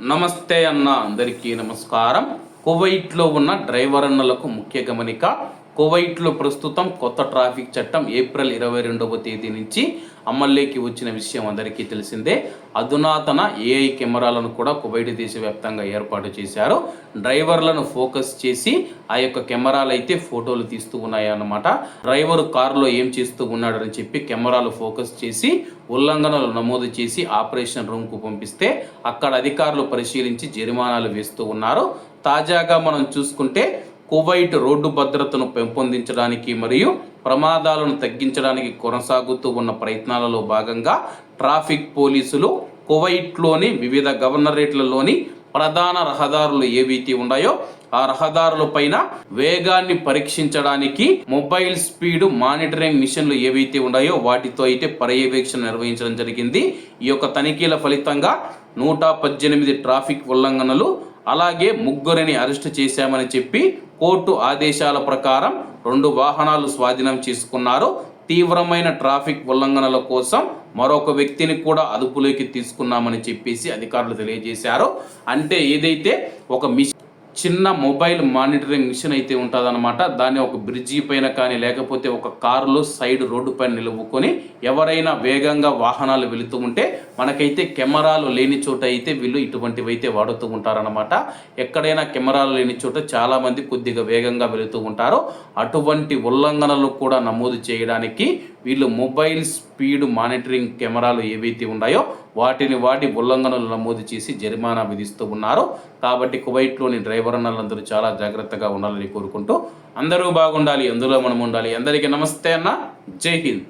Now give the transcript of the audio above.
నమస్తే అన్న అందరికీ నమస్కారం. కువైట్లో ఉన్న డ్రైవర్ అన్నలకు ముఖ్య గమనిక కువైట్లో ప్రస్తుతం కొత్త ట్రాఫిక్ చట్టం ఏప్రిల్ ఇరవై రెండవ తేదీ నుంచి అమల్లోకి వచ్చిన విషయం అందరికీ తెలిసిందే. అధునాతన ఏఐ కెమెరాలను కూడా కువైట్ దేశవ్యాప్తంగా ఏర్పాటు చేశారు. డ్రైవర్లను ఫోకస్ చేసి ఆ యొక్క కెమెరాలు అయితే ఫోటోలు తీస్తూ ఉన్నాయన్నమాట. డ్రైవర్ కారులో ఏం చేస్తూ ఉన్నాడని చెప్పి కెమెరాలు ఫోకస్ చేసి ఉల్లంఘనలు నమోదు చేసి ఆపరేషన్ రూమ్కు పంపిస్తే అక్కడ అధికారులు పరిశీలించి జరిమానాలు వేస్తూ ఉన్నారు. తాజాగా మనం చూసుకుంటే కువైట్ రోడ్డు భద్రతను పెంపొందించడానికి మరియు ప్రమాదాలను తగ్గించడానికి కొనసాగుతూ ఉన్న ప్రయత్నాలలో భాగంగా ట్రాఫిక్ పోలీసులు కువైట్లోని వివిధ గవర్నరేట్లలోని ప్రధాన రహదారులు ఏవైతే ఉన్నాయో ఆ రహదారుల పైన వేగాన్ని పరీక్షించడానికి మొబైల్ స్పీడ్ మానిటరింగ్ మిషన్లు ఏవైతే ఉన్నాయో వాటితో అయితే పర్యవేక్షణ నిర్వహించడం జరిగింది. ఈ యొక్క తనిఖీల ఫలితంగా నూట పద్దెనిమిది ట్రాఫిక్ ఉల్లంఘనలు అలాగే ముగ్గురిని అరెస్ట్ చేశామని చెప్పి కోర్టు ఆదేశాల ప్రకారం రెండు వాహనాలు స్వాధీనం చేసుకున్నారు. తీవ్రమైన ట్రాఫిక్ ఉల్లంఘనల కోసం మరొక వ్యక్తిని కూడా అదుపులోకి తీసుకున్నామని చెప్పేసి అధికారులు తెలియజేశారు. అంటే ఏదైతే ఒక మిషన్ చిన్న మొబైల్ మానిటరింగ్ మిషన్ అయితే ఉంటుందన్నమాట. దాన్ని ఒక బ్రిడ్జి పైన కానీ లేకపోతే ఒక కారులో సైడ్ రోడ్డు పైన నిలువుకొని ఎవరైనా వేగంగా వాహనాలు వెళుతూ ఉంటే మనకైతే కెమెరాలు లేని చోట అయితే వీళ్ళు ఇటువంటివి అయితే వాడుతూ ఉంటారనమాట ఎక్కడైనా కెమెరాలు లేని చోట చాలామంది కొద్దిగా వేగంగా వెళుతూ ఉంటారు. అటువంటి ఉల్లంఘనలు కూడా నమోదు చేయడానికి వీళ్ళు మొబైల్ స్పీడ్ మానిటరింగ్ కెమెరాలు ఏవైతే ఉన్నాయో వాటిని వాటి ఉల్లంఘనలు నమోదు చేసి జరిమానా విధిస్తూ ఉన్నారు. కాబట్టి కువైట్లోని డ్రైవర్ అన్నలందరూ చాలా జాగ్రత్తగా ఉండాలని కోరుకుంటూ అందరూ బాగుండాలి అందులో మనం ఉండాలి. అందరికీ నమస్తే అన్న. జై హింద్.